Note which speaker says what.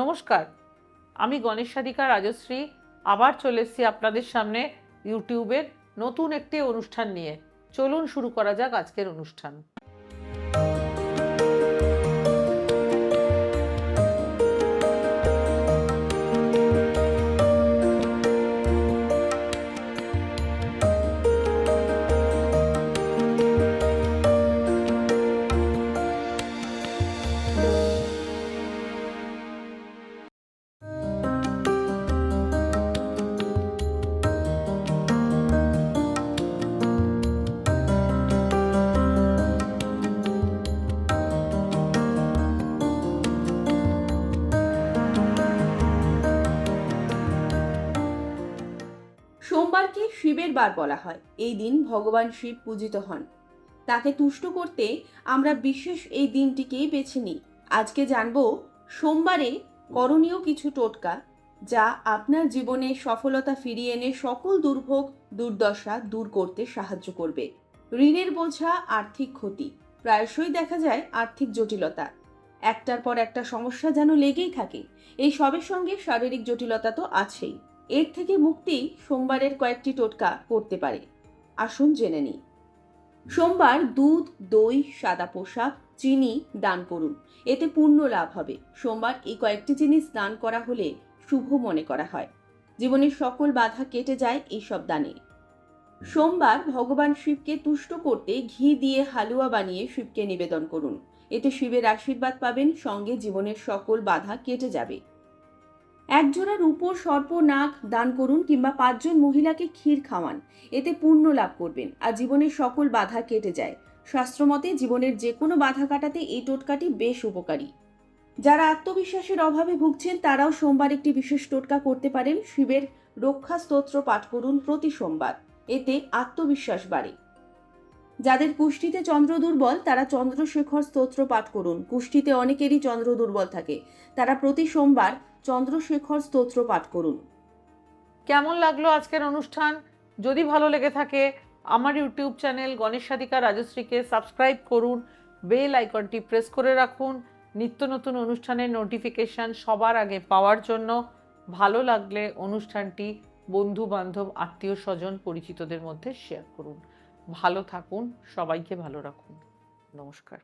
Speaker 1: নমস্কার, আমি গণেশ সাধিকা রাজশ্রী, আবার চলে এসেছি আপনাদের সামনে ইউটিউবের নতুন একটি অনুষ্ঠান নিয়ে। চলুন শুরু করা যাক আজকের অনুষ্ঠান।
Speaker 2: সোমবারকে শিবের বার বলা হয়। এই দিন ভগবান শিব পূজিত হন। তাকে তুষ্ট করতে আমরা বিশেষ এই দিনটিকেই বেছে নিই। আজকে জানব, সোমবারে করণীয় কিছু টোটকা, যা আপনার জীবনে সফলতা ফিরিয়ে এনে সকল দুর্ভোগ, দুর্দশা দূর করতে সাহায্য করবে। ঋণের বোঝা, আর্থিক ক্ষতি। প্রায়শই দেখা যায় আর্থিক জটিলতা। একটার পর একটা সমস্যা যেন লেগেই থাকে, এই সবের সঙ্গে শারীরিক জটিলতা তো আছেই। এর থেকে মুক্তি সোমবারের কয়েকটি টোটকা করতে পারে। আসুন জেনে নিই। সোমবার দুধ, দই, সাদা পোশাক, চিনি দান করুন। এতে পূর্ণ লাভ হবে। সোমবার এই কয়েকটি জিনিস দান করা হলে শুভ মনে করা হয়। জীবনের সকল বাধা কেটে যায় এইসব দানে। সোমবার ভগবান শিবকে তুষ্ট করতে ঘি দিয়ে হালুয়া বানিয়ে শিবকে নিবেদন করুন। এতে শিবের আশীর্বাদ পাবেন, সঙ্গে জীবনের সকল বাধা কেটে যাবে। একজোড়া রূপোর সর্প নাক দান করুন কিংবা পাঁচজন মহিলাকে ক্ষীর খাওয়ান। এতে পুণ্য লাভ করবেন আর জীবনের সকল বাধা কেটে যায়। শাস্ত্রমতে জীবনের যে কোনো বাধা কাটাতে এই টোটকাটি বেশ উপকারী। যারা আত্মবিশ্বাসের অভাবে ভুগছেন, তারাও সোমবার একটি বিশেষ টোটকা করতে পারেন। শিবের রক্ষা স্তোত্র পাঠ করুন প্রতি সোমবার। এতে আত্মবিশ্বাস বাড়ে। যাদের কুষ্টিতে চন্দ্র দুর্বল, তারা চন্দ্রশেখর স্তোত্র পাঠ করুন। কুষ্টিতে অনেকেরই চন্দ্র দুর্বল থাকে। তারা প্রতি সোমবার চন্দ্রশেখর স্তোত্র পাঠ করুন।
Speaker 1: কেমন লাগল আজকের অনুষ্ঠান? যদি ভালো লেগে থাকে, আমার ইউটিউব চ্যানেল গণেশ সাধিকা রাজশ্রীকে সাবস্ক্রাইব করুন। বেল আইকনটি প্রেস করে রাখুন। নিত্য নতুন অনুষ্ঠানের নোটিফিকেশান সবার আগে পাওয়ার জন্য। ভালো লাগলে অনুষ্ঠানটি বন্ধু বান্ধব আত্মীয় স্বজন পরিচিতদের মধ্যে শেয়ার করুন। ভালো থাকুন সবাইকে ভালো রাখুন। নমস্কার।